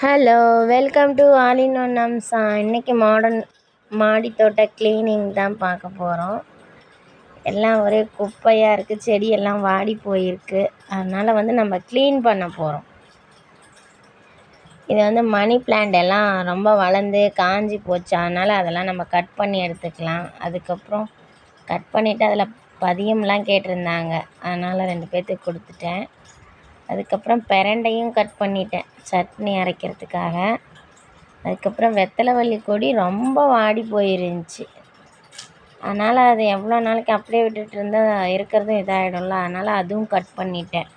Hello welcome to all in one Amsa இன்றைக்கி modern மாடி தோட்ட க்ளீனிங் தான் பார்க்க போகிறோம் எல்லாம் ஒரே குப்பையாக இருக்குது செடியெல்லாம் வாடி போயிருக்கு. அதனால் வந்து நம்ம க்ளீன் பண்ண போகிறோம் இது வந்து மணி பிளான்ட் எல்லாம் ரொம்ப வளர்ந்து காஞ்சி போச்சு. அதனால் அதெல்லாம் நம்ம கட் பண்ணி எடுத்துக்கலாம். அதுக்கப்புறம் கட் பண்ணிவிட்டு அதில் பதியம்லாம் கேட்டிருந்தாங்க. அதனால் ரெண்டு பேர்த்துக்கு கொடுத்துட்டேன். அதுக்கப்புறம் பிரண்டையும் கட் பண்ணிட்டேன் சட்னி அரைக்கிறதுக்காக. அதுக்கப்புறம் வெத்தலைவள்ளி கொடி ரொம்ப வாடி போயிருந்துச்சி. அதனால் அது எவ்வளோ நாளைக்கு அப்படியே விட்டுட்டு இருந்தால் இருக்கிறதும் இதாகிடும்ல அதனால் அதுவும் கட் பண்ணிட்டேன்.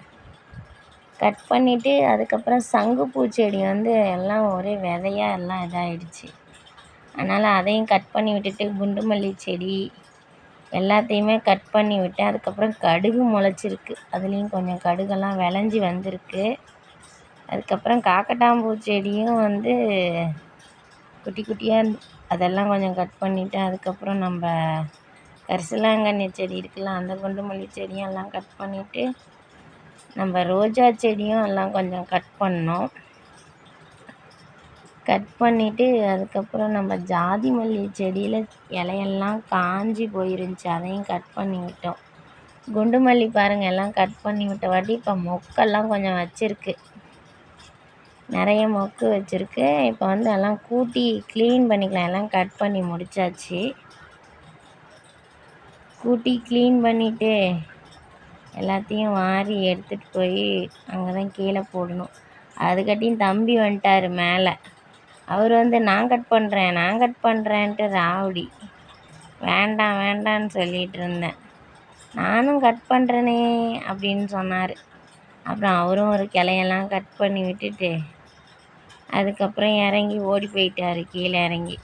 கட் பண்ணிவிட்டு அதுக்கப்புறம் சங்குப்பூ செடி வந்து எல்லாம் ஒரே விதையாக எல்லாம் இதாகிடுச்சி அதனால் அதையும் கட் பண்ணி விட்டுட்டு குண்டு மல்லி செடி எல்லாத்தையுமே கட் பண்ணி விட்டேன் அதுக்கப்புறம் கடுகு முளைச்சிருக்கு. அதுலேயும் கொஞ்சம் கடுகெல்லாம் விளைஞ்சி வந்திருக்கு. அதுக்கப்புறம் காக்கட்டாம்பூ செடியும் வந்து குட்டி குட்டியாக அதெல்லாம் கொஞ்சம் கட் பண்ணிவிட்டேன் அதுக்கப்புறம் நம்ம கரிசலாங்கண்ணி செடி இருக்குல்ல அந்த குண்டு மல்லி செடியும் எல்லாம் கட் பண்ணிவிட்டு நம்ம ரோஜா செடியும் எல்லாம் கொஞ்சம் கட் பண்ணோம். கட் பண்ணிவிட்டு அதுக்கப்புறம் நம்ம ஜாதி மல்லி செடியில் இலையெல்லாம் காஞ்சி போயிருந்துச்சி. அதையும் கட் பண்ணி விட்டோம். குண்டு மல்லி பாருங்கள் எல்லாம் கட் பண்ணி விட்ட வாட்டி இப்போ மொக்கெல்லாம் கொஞ்சம் வச்சுருக்கு. நிறைய மொக்கு வச்சுருக்கு. இப்போ வந்து எல்லாம் கூட்டி க்ளீன் பண்ணிக்கலாம். எல்லாம் கட் பண்ணி முடித்தாச்சு கூட்டி க்ளீன் பண்ணிவிட்டு எல்லாத்தையும் வாரி எடுத்துகிட்டு போய் அங்கே தான் கீழே போடணும். அதுக்கட்டியும் தம்பி வந்துட்டார் மேலே. அவர் வந்து நான் கட் பண்ணுறேன் நான் கட் பண்ணுறேன்ட்டு ராவடி. வேண்டாம் வேண்டான்னு சொல்லிகிட்டு இருந்தேன். நானும் கட் பண்ணுறேனே அப்படின்னு சொன்னார். அப்புறம் அவரும் ஒரு கிளையெல்லாம் கட் பண்ணி விட்டுட்டு அதுக்கப்புறம் இறங்கி ஓடி போயிட்டார் கீழே இறங்கி.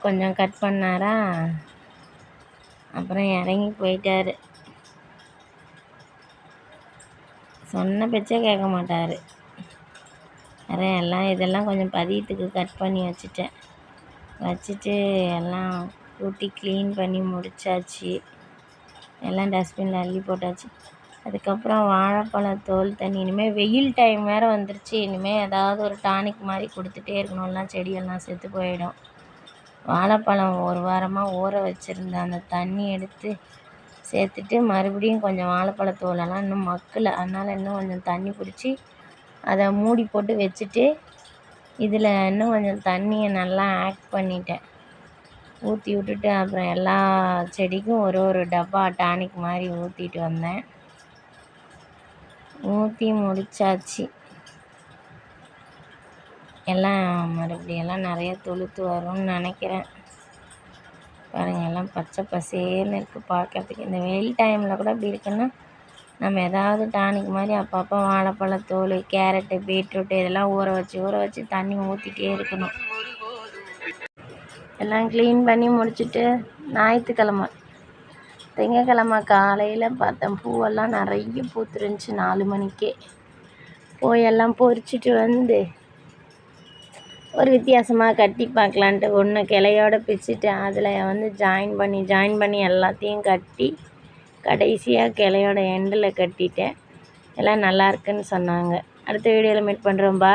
கொஞ்சம் கட் பண்ணாரா? அப்புறம் இறங்கி போயிட்டார். சொன்ன பேச்சே கேட்க மாட்டார். நிறைய எல்லாம் இதெல்லாம் கொஞ்சம் பதியத்துக்கு கட் பண்ணி வச்சுட்டேன். வச்சுட்டு எல்லாம் கூட்டி க்ளீன் பண்ணி முடிச்சாச்சு. எல்லாம் டஸ்ட்பினில் அள்ளி போட்டாச்சு. அதுக்கப்புறம் வாழைப்பழம் தோல் தண்ணி இனிமேல் வெயில் டைம் வேறு வந்துருச்சு. இனிமேல் ஏதாவது ஒரு டானிக் மாதிரி கொடுத்துட்டே இருக்கணும்லாம் செடியெல்லாம் செத்து போயிடும். வாழைப்பழம் ஒரு வாரமாக ஊற வச்சுருந்தேன் அந்த தண்ணி எடுத்து சேர்த்துட்டு மறுபடியும் கொஞ்சம் வாழைப்பழத்தோலெல்லாம் இன்னும் மக்கலை. அதனால் இன்னும் கொஞ்சம் தண்ணி பிடிச்சி அதை மூடி போட்டு வச்சுட்டு இதில் இன்னும் கொஞ்சம் தண்ணியை நல்லா ஆட் பண்ணிட்டேன். ஊற்றி விட்டுட்டு அப்புறம் எல்லா செடிக்கும் ஒரு ஒரு டப்பா டானிக் மாதிரி ஊற்றிட்டு வந்தேன். ஊற்றி முடிச்சாச்சு. எல்லாம் மறுபடியெல்லாம் நிறைய தொழுத்து வரும்னு நினைக்கிறேன். பாருங்கள் எல்லாம் பச்சை பசேல்னு இருக்குது பார்க்கறதுக்கு. இந்த வெயில் டைமில் கூட இப்படி இருக்குன்னா நம்ம ஏதாவது டானிக் மாதிரி அப்பப்போ வாழைப்பழத்தோல் கேரட்டு பீட்ரூட்டு இதெல்லாம் ஊற வச்சு ஊற வச்சு தண்ணி ஊற்றிட்டே இருக்கணும். எல்லாம் க்ளீன் பண்ணி முடிச்சுட்டு ஞாயிற்றுக்கிழமை. திங்கக்கிழமை காலையில் பார்த்தேன் பூவெல்லாம் நிறைய பூத்துருந்துச்சி நாலு மணிக்கே. போய் எல்லாம் பொறிச்சிட்டு வந்து ஒரு வித்தியாசமாக கட்டி பார்க்கலான்ட்டு ஒன்று கிளையோட பிச்சுட்டு அதில் வந்து ஜாயின் பண்ணி ஜாயின் பண்ணி எல்லாத்தையும் கட்டி கடைசியாக கிளையோட எண்டில் கட்டிட்டேன். எல்லாம் நல்லாருக்குன்னு சொன்னாங்க. அடுத்த வீடியோவில் மீட் பண்ணுறோம் பா